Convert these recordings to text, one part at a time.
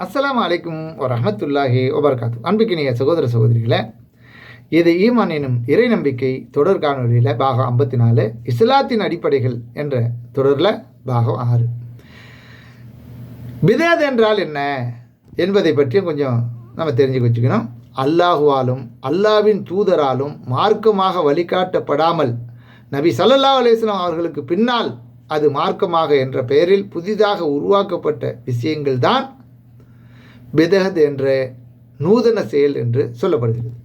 அஸ்லாம் அலைக்கும் வரமத்துல்லாஹி ஒபர்காத்து அன்புக்கினிய சகோதர சகோதரிகளை இது ஈமான் எனும் இறை நம்பிக்கை தொடர் காணொலியில் பாகம் ஐம்பத்தி நாலு இஸ்லாத்தின் அடிப்படைகள் என்ற தொடரில் பாகம் ஆறு. பிதாத் என்றால் என்ன என்பதை பற்றியும் கொஞ்சம் நம்ம தெரிஞ்சு வச்சுக்கணும். அல்லாஹுவாலும் அல்லாவின் தூதராலும் மார்க்கமாக வழிகாட்டப்படாமல் நபி சல்லல்லா அலிஸ்லாம் அவர்களுக்கு பின்னால் அது மார்க்கமாக என்ற பெயரில் புதிதாக உருவாக்கப்பட்ட விஷயங்கள் தான் என்று என்ற நூதன செயல் என்று சொல்லப்படுகிறது.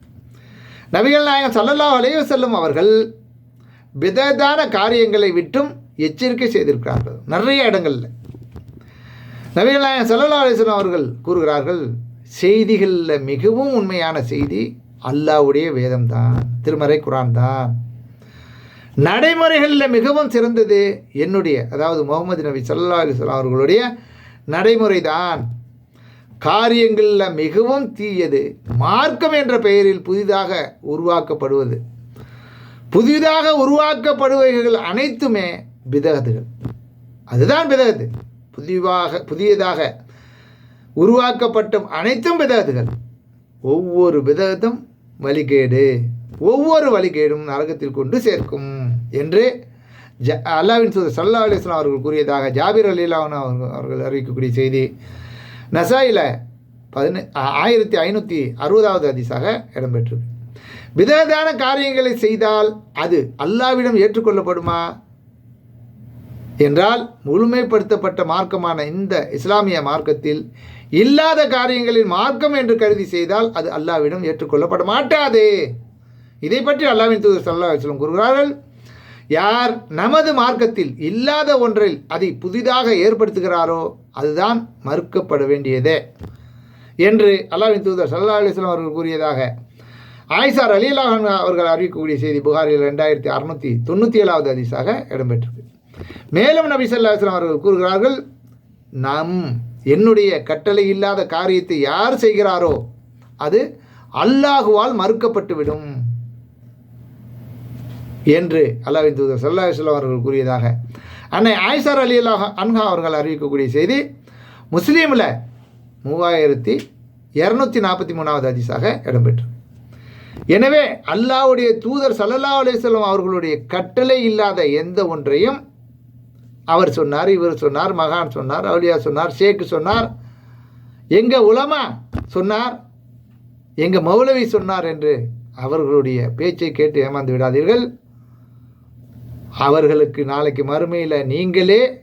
நபிகள் நாயகம் சல்லல்லா அலைஹி செல்லும் அவர்கள் பிததான காரியங்களை விட்டும் எச்சரிக்கை செய்திருக்கிறார்கள். நிறைய இடங்களில். நபிகள் நாயகம் சல்லல்லா அலைஹி அவர்கள் கூறுகிறார்கள் செய்திகளில் மிகவும் உண்மையான செய்தி அல்லாஹ்வுடைய வேதம் தான் திருமறை குரான் தான். நடைமுறைகளில் மிகவும் சிறந்தது என்னுடைய அதாவது முகமது நபி சல்லா அலிஸ்லாம் அவர்களுடைய நடைமுறை தான். காரியங்களில் மிகவும் தீயது. மார்க்கம் என்ற பெயரில் புதிதாக உருவாக்கப்படுவது. புதிதாக உருவாக்கப்படுவைகள் அனைத்துமே பிதகதுகள் அதுதான் பிதகது புதிவாக புதியதாக உருவாக்கப்பட்ட அனைத்தும் பிதகத்துகள் ஒவ்வொரு விதகத்தும் வழிகேடு. ஒவ்வொரு வழிகேடும் நரகத்தில் கொண்டு சேர்க்கும் என்று ஜ அல்லாவின் தூதர் சல்லா அலிஸ்லாம் அவர்கள் கூறியதாக ஜாபிர் அலிலான் அவர்கள் அவர்கள் அறிவிக்கக்கூடிய செய்தி. நசாயில் பதின ஆயிரத்தி ஐநூற்றி அறுபதாவது அதிசாக இடம்பெற்றது விதவிதான காரியங்களை செய்தால் அது அல்லாவிடம் ஏற்றுக்கொள்ளப்படுமா? என்றால் முழுமைப்படுத்தப்பட்ட மார்க்கமான இந்த இஸ்லாமிய மார்க்கத்தில் இல்லாத காரியங்களில் மார்க்கம் என்று கருதி செய்தால் அது அல்லாவிடம் ஏற்றுக்கொள்ளப்பட மாட்டாது. இதை பற்றி அல்லாவின் தூதர் சல்லா அலிஸ்லம் கூறுகிறார்கள் யார் நமது மார்க்கத்தில் இல்லாத ஒன்றில் அதை புதிதாக ஏற்படுத்துகிறாரோ அதுதான் மறுக்கப்பட வேண்டியதே என்று அல்லாவின் தூதர் சல்லா அலிஸ்லாம் அவர்கள் கூறியதாக ஆயிசார் அலிலா அவர்கள் அறிவிக்கக்கூடிய செய்தி புகாரில் ரெண்டாயிரத்தி அறுநூத்தி தொண்ணூற்றி ஏழாவது அதிசாக இடம்பெற்றது மேலும் நபி சல்லா அலிஸ்லாம் அவர்கள் கூறுகிறார்கள் நம் என்னுடைய கட்டளை இல்லாத காரியத்தை யார் செய்கிறாரோ அது அல்லாஹுவால் மறுக்கப்பட்டுவிடும். என்று அல்லாவின் தூதர் சல்லா இஸ்லாம் அவர்கள் கூறியதாக. அன்னை ஆயிசார் அலி அல்லா அன்ஹா அவர்கள் அறிவிக்கக்கூடிய செய்தி முஸ்லீமில் மூவாயிரத்தி இரநூத்தி நாற்பத்தி மூணாவது அதிசாக இடம்பெற்று எனவே அல்லாவுடைய தூதர் சல்லல்லா அலிஸ்லாம் அவர்களுடைய கட்டளை இல்லாத எந்த ஒன்றையும் அவர் சொன்னார் இவர் சொன்னார் மகான் சொன்னார் அவுலியா சொன்னார் ஷேக்கு சொன்னார் எங்கள் உலமா சொன்னார் எங்கள் மௌலவி சொன்னார் என்று அவர்களுடைய பேச்சை கேட்டு ஏமாந்து விடாதீர்கள். அவர்களுக்கு நாளைக்கு மறுமையில் நீங்களே